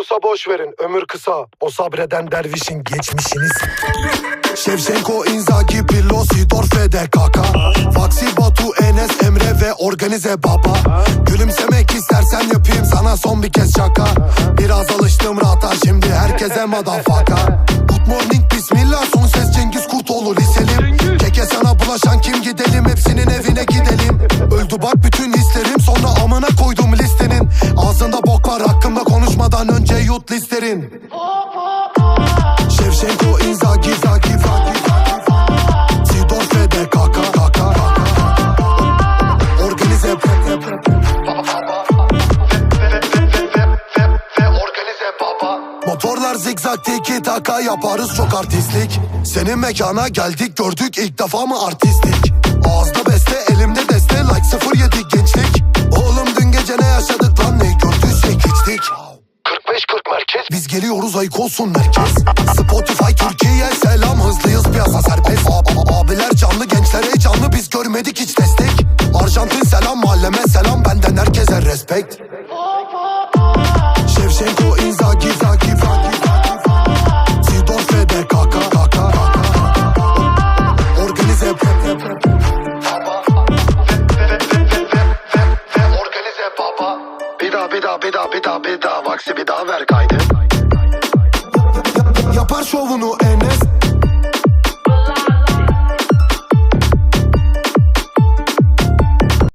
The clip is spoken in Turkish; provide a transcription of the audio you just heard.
Olmuyorsa boş verin ömür kısa. O sabreden dervişin geçmişiniz Şevşenko, Inzaghi, Pirlo, Sidor, FDKK Faksi, Batu, Enes, Emre ve Organize Baba. Gülümsemek istersen yapayım sana son bir kez şaka. Biraz alıştım rahata şimdi herkese madafaka. Good morning, bismillah son ses Cengiz Kurtoğlu liselim. Keke sana bulaşan kim gidelim hepsinin evine gidelim. Öldü bak bütün hislerim listerin Şevşenko, Inzaghi, Zaghi, Zaghi, Zaghi Sidor, Fede, Kaka, Kaka, Organize, Motorlar zigzag tiki taka yaparız. Çok artistlik. Senin mekana geldik gördük. İlk defa mı artistlik merkez Biz geliyoruz ayık olsun merkez Spotify Türkiye selam hızlıyız piyasa serbest. Ab- Abiler canlı gençler heyecanlı biz görmedik hiç destek. Arjantin selam mahalleme selam benden herkese respect Bir daha bir daha bir daha bir daha bir daha Vaksi bir daha ver kaydı Yapar şovunu en